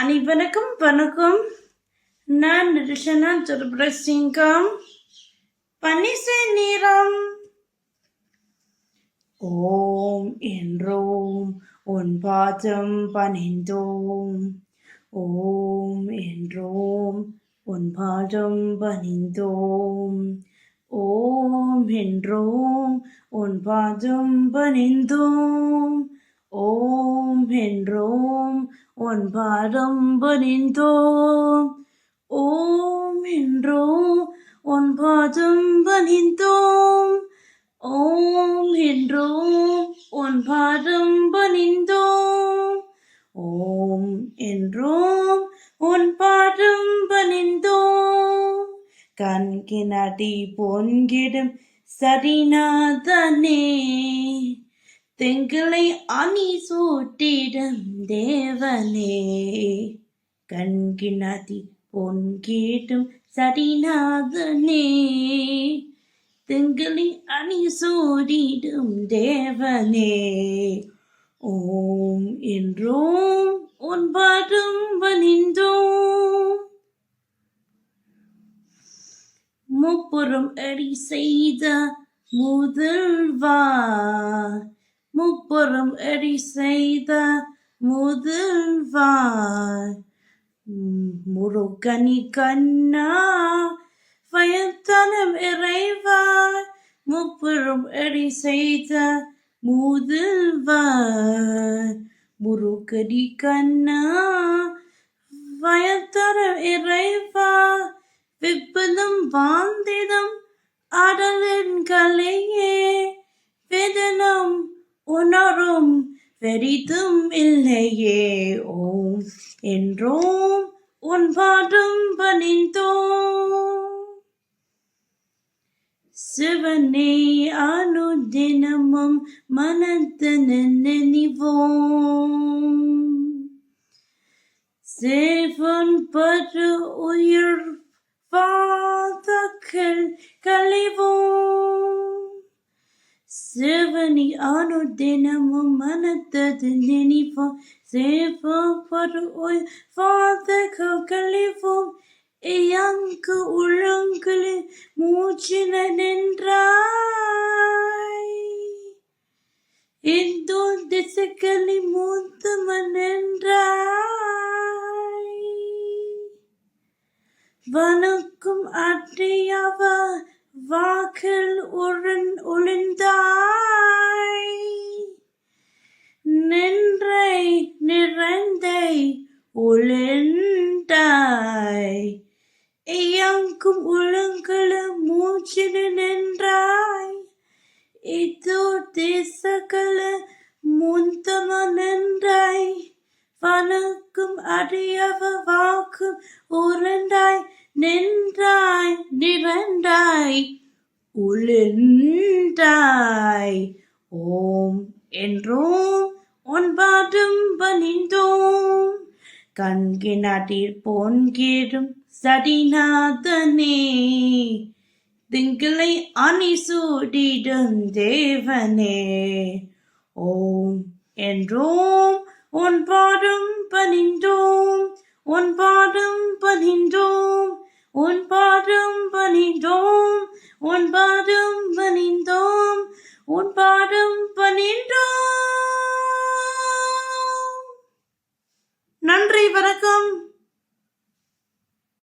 அனைவருக்கும் வணக்கம். நான் ரிஷனா துர்பிரசிங்கம் பனிசை நேரம் ஓம் என்றோம் உன் பாதம் பணிந்தோம். ஓம் என்றோம் உன் பாதம் பணிந்தோம். ஓம் என்றோம் உன் பாதம் பணிந்தோம். ஓம் என்றோம் உன் பாதம் ஓம் என்றோம் உன் பாதம் ஓம் என்றோம் உன் பாதம் ஓம் என்றோம் உன் பாதம் பணிந்தோம் கண்கினாட்டி பொன்கிடும் சரிநாதனே. தெங்களை அணி சூட்டிடம் தேவனே. கண்கிணதி பொன் கேட்டும் சரிநாதனே தெங்களை அணி சூடிடும் தேவனே. ஓம் என்றோம் உன் பாடும் பணிந்தோம் முப்புறம் அடி செய்த முதல்வா. முப்புறம் அடி செய்த முதல்வாய் முருகனி கண்ணா பயத்தனம் இறைவாய். முப்புறம் அடி செய்த முதல்வாய் முருகடி கண்ணா பயத்தனம் இறைவா விப்பதும் வாழ்ந்திடும் அடலின் கலையே வேதனம் உணரும் வெறிதும் இல்லையே. ஓம் என்றோம் உன் பாடும் பணிந்தோம். சிவனே அனுதினமும் மனத்தன நினைவோம். சேவன் பரு உயிர் பாதக்கள் கழிவோம். சேவனி ஆனோ தினமும் மனத்தது நினைப்போம் சேவப்படு ஓய் வாதக்கள் கழிவோம் இயங்கு உளங்களில் மூச்சின நின்றாய் இந்தோ திசைகளில் மூத்தும நின்றாய் வணக்கும் அற்றியவ வாக்கில் உழன் ஒளிந்தாய் நின்றை நிறைந்தை ஒளிந்தாய் இயங்கும் உலங்கள மூச்சின நின்றாய். இதோ தேசகல முந்தம நின்றாய். வணக்கும் அடியவ வாக்கும் உருண்டாய் நின்றாய். நிறந்தாய் உளிர்ந்தாய். ஓம் என்றோம் ஒன்பாடும் பணிந்தோம் கண்கினாட்டில் பொன்கேடும் சடிநாதனே. திங்களை அணி சூடிடும் தேவனே. ஓம் என்றோம் உன் பாடும் பணிந்தோம் உன் பாடும் பணிந்தோம் உன் பாடும் பணிந்தோம் உன் பாடும் பணிந்தோம் உன் பாடும் பணிந்தோம். நன்றி வணக்கம்.